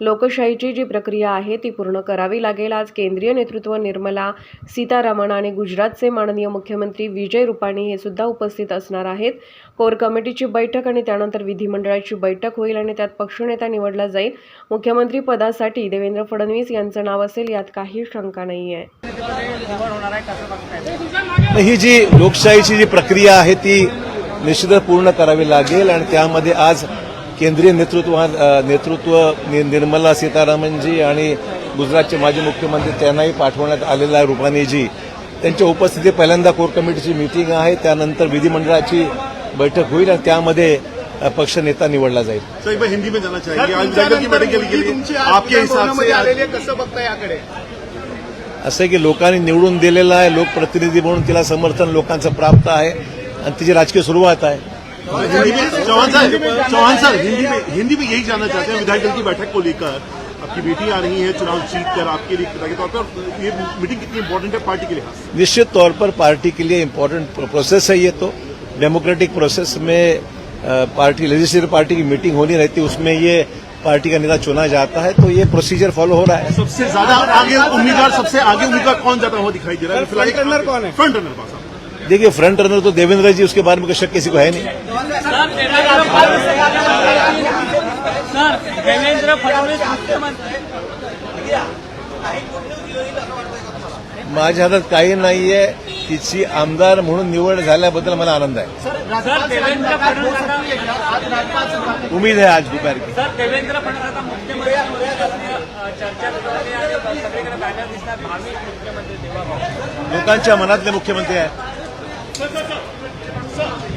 लोकशाहीची जी प्रक्रिया आहे ती पूर्ण करावी लागेल. आज केंद्रीय नेतृत्व निर्मला सीतारामन आणि गुजरातचे माननीय मुख्यमंत्री विजय रुपाणी हे सुद्धा उपस्थित असणार आहेत. कोर कमिटीची बैठक आणि त्यानंतर विधिमंडळाची बैठक होईल आणि त्यात पक्षनेता निवडला जाईल. मुख्यमंत्री पदासाठी देवेंद्र फडणवीस यांचं नाव असेल यात काही शंका नाही आहे ही जी लोकशाहीची जी प्रक्रिया आहे ती निश्चितच पूर्ण करावी लागेल आणि त्यामध्ये आज केंद्रीय नेतृत्व नेतृत्व नि- निर्मला सीतारामनजी आणि गुजरातचे माजी मुख्यमंत्री त्यांनाही पाठवण्यात आलेला आहे रुपानीजी. त्यांच्या उपस्थितीत पहिल्यांदा कोर कमिटीची मीटिंग आहे त्यानंतर विधिमंडळाची बैठक होईल आणि त्यामध्ये अ, पक्षनेता निवडला जाईल. हिंदी में जाना कसं बघता याकडे? असं आहे की लोकांनी निवडून दिलेलं आहे लोकप्रतिनिधी म्हणून तिला समर्थन लोकांचं प्राप्त आहे आणि तिची राजकीय सुरुवात आहे. चौहान साहब चौहान साहब हिंदी में हिंदी में यही जानना चाहते हैं विधायक दल की बैठक को लेकर। आपकी बेटी आ रही है चुनाव जीत कर आपके लिए के तौर पर ये मीटिंग कितनी इंपॉर्टेंट है पार्टी के से निश्चित तौर पर पार्टी के लिए इम्पोर्टेंट प्रोसेस है ये तो। डेमोक्रेटिक प्रोसेस में पार्टी लेजिस्लेटिव पार्टी की मीटिंग होनी रहती है उसमें ये पार्टी का नेता चुना जाता है तो ये प्रोसीजर फॉलो हो रहा है। सबसे ज़्यादा आगे उम्मीदवार सबसे आगे उम्मीदवार कौन जाता हुआ दिखाई दे रहा है? front runner कौन है? फ्रंट रनर देखिए फ्रंट रनर तो देवेंद्र जी उसके बारे में कोई शक किसी को है नहीं। सर देवेंद्र फडणवीस माझ्या हातात काही नाहीये तिची आमदार म्हणून निवड झाल्याबद्दल मला आनंद आहे. आज सुरू आहे मुख्यमंत्री देवा लोकांच्या मनातले मुख्यमंत्री आहेत. 走走走走。